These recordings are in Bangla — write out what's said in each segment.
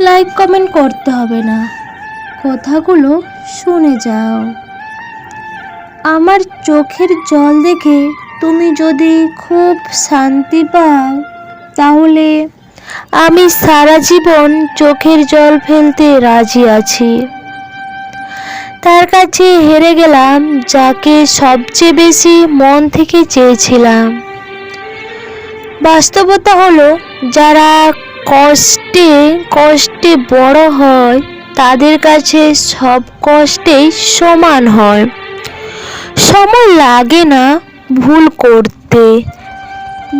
লাইক কমেন্ট করতে হবে না। কথাগুলো শুনে যাও। আমার চোখের জল দেখে তুমি যদি খুব শান্তি পাও, তাহলে আমি সারা জীবন চোখের জল ফেলতে রাজি আছি। তার কাছে হেরে গেলাম যাকে সবচেয়ে বেশি মন থেকে চেয়েছিলাম। বাস্তবতা হলো, যারা কষ্টে কষ্টে বড় হয়, তাদের কাছে সব কষ্টেই সমান হয়। সময় লাগে না ভুল করতে।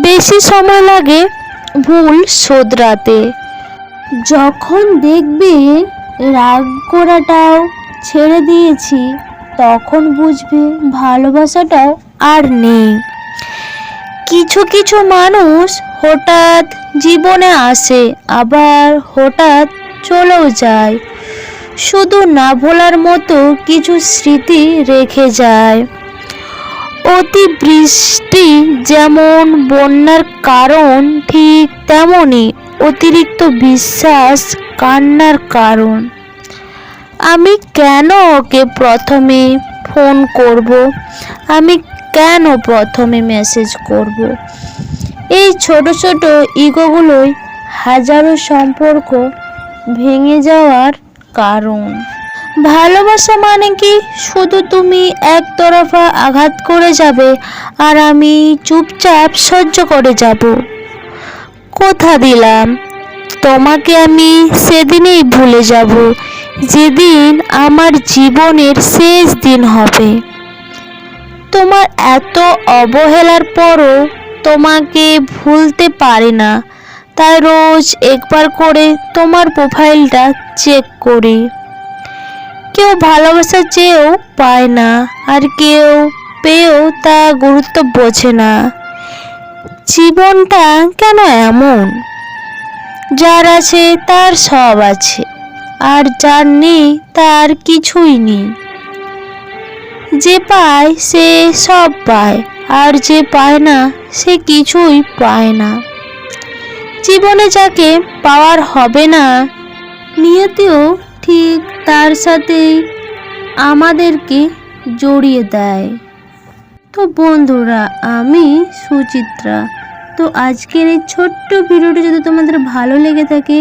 বেশি সময় লাগে ভুল শোধরাতে। যখন দেখবে রাগ করাটাও ছেড়ে দিয়েছি, তখন বুঝবে ভালোবাসাটাও আর নেই। কিছু কিছু মানুষ হঠাৎ জীবনে আসে, আবার হঠাৎ চলেও যায়। শুধু না ভোলার মতো কিছু স্মৃতি রেখে যায়। অতিবৃষ্টি যেমন বন্যার কারণ, ঠিক তেমনই অতিরিক্ত বিশ্বাস কান্নার কারণ। আমি কেন ওকে প্রথমে ফোন করব? আমি কেন প্রথমে মেসেজ করব? এই ছোট ছোট ইগোগুলোই হাজারো সম্পর্ক ভেঙে যাওয়ার কারণ। ভালোবাসা মানে কি? শুধু তুমি একতরফা আঘাত করে যাবে আর আমি চুপচাপ সহ্য করে যাব। কথা দিলাম, তোমাকে আমি সেদিনেই ভুলে যাব, যেদিন আমার জীবনের শেষ দিন হবে। তোমার এত অবহেলার পরও তোমাকে ভুলতে পারি না। তাই রোজ একবার করে তোমার প্রোফাইলটা চেক করি। কেউ ভালোবাসা চেয়েও পায় না আর কেউ পেয়েও তা গুরুত্ব বোঝে না। জীবনটা কেন এমন? যার আছে তার সব আছে, আর যার নেই তার কিছুই নেই। যে পায় সে সব পায়, আর যে পায় না সে কিছুই পায় না। জীবনে যাকে পাওয়ার হবে না, নিয়তিও ঠিক তার সাথেই আমাদেরকে জড়িয়ে দেয়। তো বন্ধুরা, আমি সুচিত্রা। তো আজকের এই ছোট্ট ভিডিওটি যদি তোমাদের ভালো লেগে থাকে,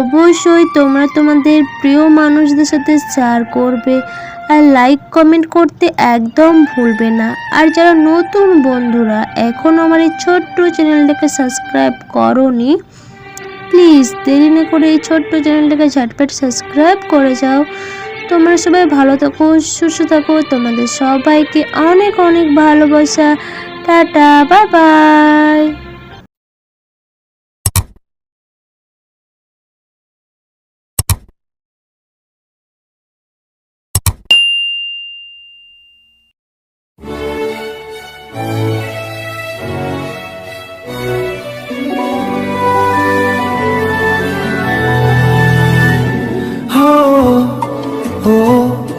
অবশ্যই তোমরা তোমাদের প্রিয় মানুষদের সাথে শেয়ার করবে। আর লাইক কমেন্ট করতে একদম ভুলবে না। আর যারা নতুন বন্ধুরা এখনও আমার এই ছোট্ট চ্যানেলটাকে সাবস্ক্রাইব করনি প্লিজ দেরি না করে এই ছোট্ট চ্যানেলটাকে ঝটপট সাবস্ক্রাইব করে যাও। তোমরা সবাই ভালো থাকো, সুস্থ থাকো। তোমাদের সবাইকে অনেক অনেক ভালোবাসা। Tata bye bye oh.